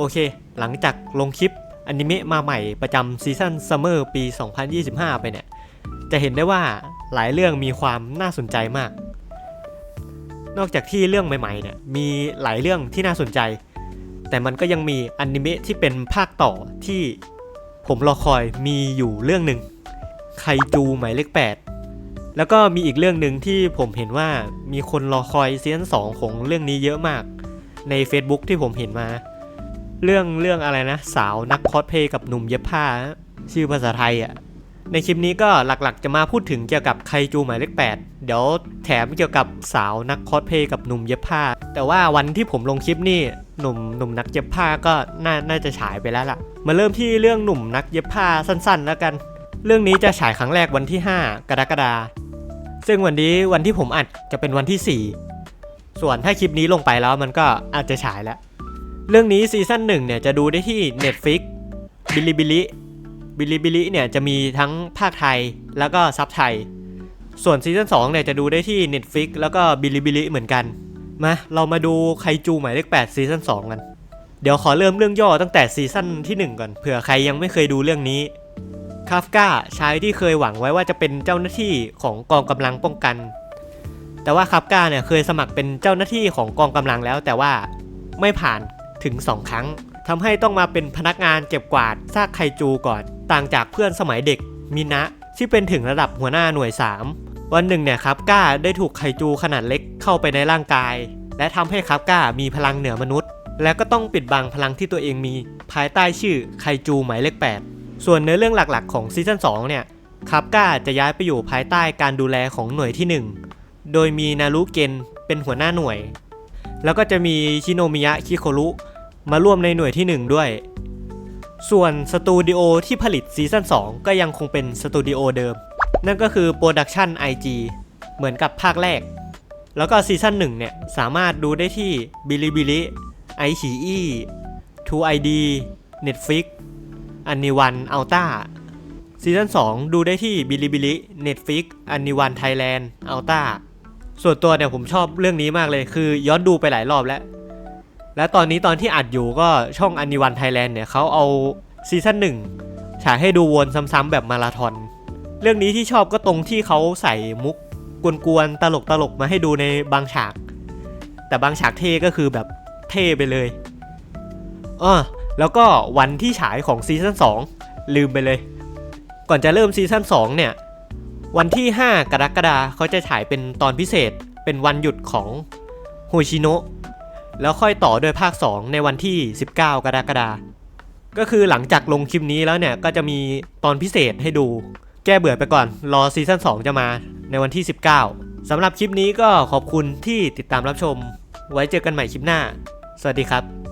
โอเค หลังจากลงคลิปอนิเมะมาใหม่ประจำซีซั่นซัมเมอร์ปี 2025 ไปเนี่ย จะเห็นได้ว่าหลายเรื่องมีความน่าสนใจมาก นอกจากที่เรื่องใหม่ๆเนี่ยมีหลายเรื่องที่น่าสนใจ แต่มันก็ยังมีอนิเมะที่เป็นภาคต่อที่ผมรอคอยมีอยู่เรื่องหนึ่งไคจูหมายเลข 8 แล้วก็มีอีกเรื่องหนึ่งที่ผมเห็นว่ามีคนรอคอยซีซั่นสองของเรื่องนี้เยอะมากใน Facebook ที่ผมเห็นมา เรื่องเรื่องอะไรนะ สาวนักคอสเพลย์กับหนุ่มเย็บผ้า ชื่อภาษาไทยอะ่ะในคลิปนี้ก็หลักๆ จะมาพูดถึงเกี่ยวกับไคจูหมายเลข8เดี๋ยวแถมเกี่ยวกับสาวนักคอสเพลย์กับหนุ่มเย็บผ้า แต่ว่าวันที่ผมลงคลิปนี่หนุ่มหนุ่มนักเย็บผ้าก็น่าน่าจะฉายไปแล้วล่ะ มาเริ่มที่เรื่องหนุ่มนักเย็บผ้าสั้นๆ แล้วกัน เรื่องนี้จะฉายครั้งแรกวันที่ 5 กรกฎาซึ่งวันนี้วันที่ผมอัดจะเป็นวันที่ 4 ส่วนถ้าคลิปนี้ลงไปแล้วมันก็อาจจะฉายแล้ว เรื่องนี้ซีซั่นหนึ่งเนี่ยจะดูได้ที่ Netflix บิลิบิลิบิลิบิลิเนี่ยจะมีทั้งภาคไทยแล้วก็ซับไทย ส่วนซีซั่น2เนี่ยจะดูได้ที่ Netflix แล้วก็บิลิบิลิเหมือนกัน มาเรามาดูไคจูหมายเลข8ซีซั่น2กันเดี๋ยวขอเริ่มเรื่องย่อตั้งแต่ซีซั่นที่ 1 ก่อนเผื่อใครยังไม่เคยดูเรื่องนี้คาฟกาชายที่เคยหวังไว้ว่าจะเป็นเจ้าหน้าที่ของกองกำลังป้องกัน แต่ว่าคาฟกาเนี่ยเคยสมัครเป็นเจ้าหน้าที่ของกองกำลังแล้ว แต่ว่าไม่ผ่าน ถึง 2 ครั้งทำให้ต้องมาเป็นพนักงานเก็บกวาดซากไคจูก่อน ต่างจากเพื่อนสมัยเด็กมินะที่เป็นถึงระดับหัวหน้าหน่วย 3 วันหนึ่งเนี่ยครับก้าได้ถูกไคจูขนาดเล็กเข้าไปในร่างกาย และทำให้ครับก้ามีพลังเหนือมนุษย์ และก็ต้องปิดบังพลังที่ตัวเองมี ภายใต้ชื่อไคจูหมายเลข 8 ส่วนเนื้อเรื่องหลักๆ ของซีซั่น2เนี่ยครับก้าจะย้ายไปอยู่ภายใต้การดูแลของหน่วยที่ 1 โดยมีนารุเกนเป็นหัวหน้าหน่วย แล้วก็จะมีชิโนมิยะคิโครุ มาร่วมในหน่วยที่ 1 ด้วย ส่วนสตูดิโอที่ผลิตซีซั่น2 ก็ยังคงเป็นสตูดิโอเดิม นั่นก็คือ Production IG เหมือนกับภาคแรก แล้วก็ซีซั่น1เนี่ย สามารถดูได้ที่บิลิบิลิไอฉีอีทูไอดีเน็ตฟิกอันนิวันอัลต้าซีซั่น2 ดูได้ที่บิลิบิลิเน็ตฟิกอันนิวันไทยแลนด์อัลต้าส่วนตัวเนี่ยผมชอบเรื่องนี้มากเลยคือย้อนดูไปหลายรอบแล้ว และตอนนี้ตอนที่อัดอยู่ก็ช่องอันิวันไทยแลนด์เนี่ยเขาเอาซีซั่นหนึ่งฉายให้ดูวนซ้ำๆแบบมาราธอน เรื่องนี้ที่ชอบก็ตรงที่เขาใส่มุกกวนๆตลกๆมาให้ดูในบางฉาก แต่บางฉากเท่ก็คือแบบเท่ไปเลยอ้อแล้วก็วันที่ฉายของซีซั่น2ลืมไปเลย ก่อนจะเริ่มซีซั่น2เนี่ย วันที่ 5 กรกฎาคมเขาจะฉายเป็นตอนพิเศษ เป็นวันหยุดของโฮชิโนะ แล้วค่อยต่อด้วยภาค 2 ในวันที่ 19 กรกฎาคมก็คือหลังจากลงคลิปนี้แล้วเนี่ยก็จะมีตอนพิเศษให้ดู แก้เบื่อไปก่อน รอซีซั่น2 จะมาในวันที่ 19สำหรับคลิปนี้ก็ขอบคุณที่ติดตามรับชม ไว้เจอกันใหม่คลิปหน้า สวัสดีครับ